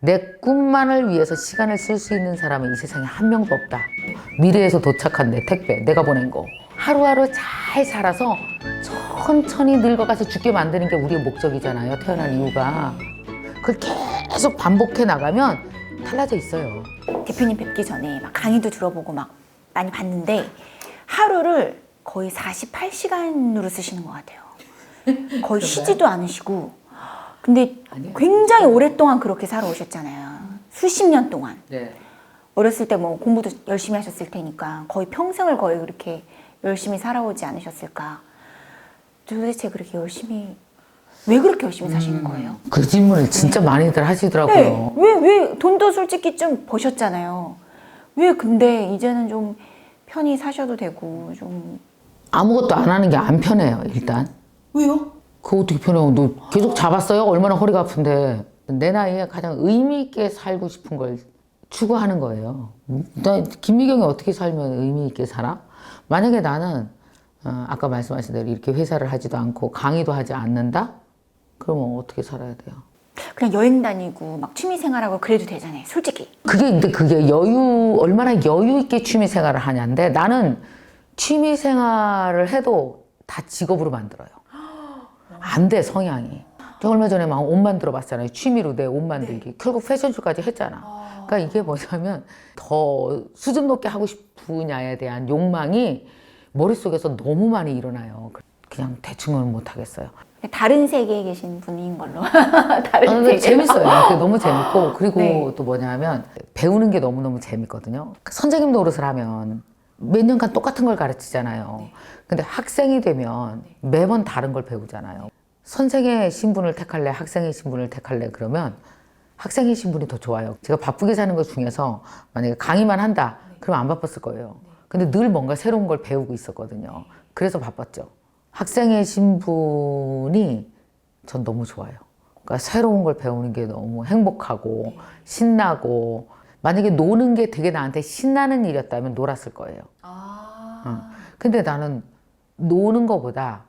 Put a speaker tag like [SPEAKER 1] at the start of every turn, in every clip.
[SPEAKER 1] 내 꿈만을 위해서 시간을 쓸 수 있는 사람은 이 세상에 한 명도 없다. 미래에서 도착한 내 택배, 내가 보낸 거. 하루하루 잘 살아서 천천히 늙어가서 죽게 만드는 게 우리의 목적이잖아요. 태어난 이유가. 그걸 계속 반복해 나가면 달라져 있어요.
[SPEAKER 2] 대표님 뵙기 전에 막 강의도 들어보고 막 많이 봤는데 하루를 거의 48시간으로 쓰시는 것 같아요. 거의 쉬지도 않으시고. 근데
[SPEAKER 1] 아니요.
[SPEAKER 2] 굉장히 오랫동안 그렇게 살아오셨잖아요. 수십 년 동안.
[SPEAKER 1] 네.
[SPEAKER 2] 어렸을 때 뭐 공부도 열심히 하셨을 테니까 거의 평생을 거의 그렇게 열심히 살아오지 않으셨을까. 도대체 그렇게 열심히, 왜 그렇게 열심히 사시는 거예요?
[SPEAKER 1] 그 질문을 진짜 많이들 하시더라고요.
[SPEAKER 2] 네. 왜, 왜, 돈도 솔직히 좀 버셨잖아요. 왜 근데 이제는 좀 편히 사셔도 되고, 좀.
[SPEAKER 1] 아무것도 안 하는 게 안 편해요, 일단.
[SPEAKER 2] 왜요?
[SPEAKER 1] 그거 어떻게 편해요? 너 계속 잡았어요? 얼마나 허리가 아픈데. 내 나이에 가장 의미 있게 살고 싶은 걸 추구하는 거예요. 나 김미경이 어떻게 살면 의미 있게 살아? 만약에 나는 어, 아까 말씀하신 대로 이렇게 회사를 하지도 않고 강의도 하지 않는다? 그러면 어떻게 살아야 돼요?
[SPEAKER 2] 그냥 여행 다니고 막 취미 생활하고 그래도 되잖아요. 솔직히.
[SPEAKER 1] 그게 근데 그게 여유 얼마나 여유 있게 취미 생활을 하냐인데 나는 취미 생활을 해도 다 직업으로 만들어요. 안돼 성향이. 저 얼마 전에 막 옷 만들어 봤잖아요. 취미로 내 옷 만들기. 결국 패션쇼까지 했잖아. 그러니까 이게 뭐냐면 더 수준 높게 하고 싶으냐에 대한 욕망이 머릿속에서 너무 많이 일어나요. 그냥 대충은 못 하겠어요.
[SPEAKER 2] 다른 세계에 계신 분인 걸로.
[SPEAKER 1] 아,
[SPEAKER 2] 다른
[SPEAKER 1] 근데
[SPEAKER 2] 세계.
[SPEAKER 1] 재밌어요. 그게 너무 재밌고 그리고
[SPEAKER 2] 네.
[SPEAKER 1] 또 뭐냐면 배우는 게 너무너무 재밌거든요. 선생님 노릇을 하면 몇 년간 똑같은 걸 가르치잖아요. 근데 학생이 되면 매번 다른 걸 배우잖아요. 선생의 신분을 택할래, 학생의 신분을 택할래 그러면 학생의 신분이 더 좋아요. 제가 바쁘게 사는 것 중에서 만약에 강의만 한다, 그러면 안 바빴을 거예요. 근데 늘 뭔가 새로운 걸 배우고 있었거든요. 그래서 바빴죠. 학생의 신분이 전 너무 좋아요. 그러니까 새로운 걸 배우는 게 너무 행복하고 신나고 만약에 노는 게 되게 나한테 신나는 일이었다면 놀았을 거예요. 어. 근데 나는 노는 거보다 어,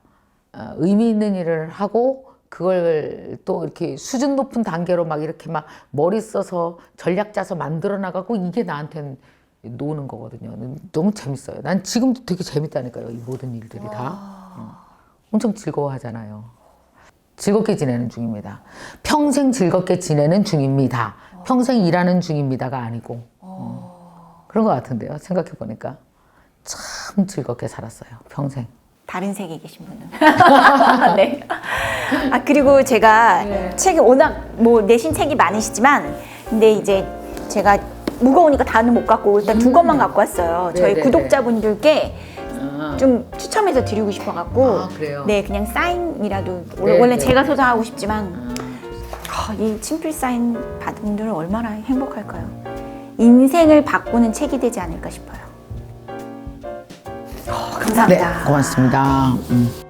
[SPEAKER 1] 의미 있는 일을 하고 그걸 또 이렇게 수준 높은 단계로 막 이렇게 막 머리 써서 전략 짜서 만들어 나가고 이게 나한테는 노는 거거든요. 너무 재밌어요. 난 지금도 되게 재밌다니까요. 이 모든 일들이 다. 어. 엄청 즐거워하잖아요. 즐겁게 지내는 중입니다. 평생 즐겁게 지내는 중입니다. 평생 일하는 중입니다가 아니고 어. 그런 것 같은데요. 생각해 보니까 참 즐겁게 살았어요. 평생.
[SPEAKER 2] 다른 세계에 계신 분은. 네. 아, 그리고 제가
[SPEAKER 1] 네.
[SPEAKER 2] 책이 워낙 뭐 내신 책이 많으시지만, 근데 이제 제가 무거우니까 다는 못 갖고 일단 두 권만 갖고 왔어요. 저희
[SPEAKER 1] 음. 네네네.
[SPEAKER 2] 구독자분들께
[SPEAKER 1] 아,
[SPEAKER 2] 좀 추첨해서 드리고 싶어갖고.
[SPEAKER 1] 아, 그래요?
[SPEAKER 2] 네, 그냥 사인이라도.
[SPEAKER 1] 네,
[SPEAKER 2] 원래
[SPEAKER 1] 네.
[SPEAKER 2] 제가 소장하고 싶지만, 아, 이 친필 사인 받은 분들은 얼마나 행복할까요? 인생을 바꾸는 책이 되지 않을까 싶어요. 어,
[SPEAKER 1] 네,
[SPEAKER 2] 감사합니다.
[SPEAKER 1] 고맙습니다. 음.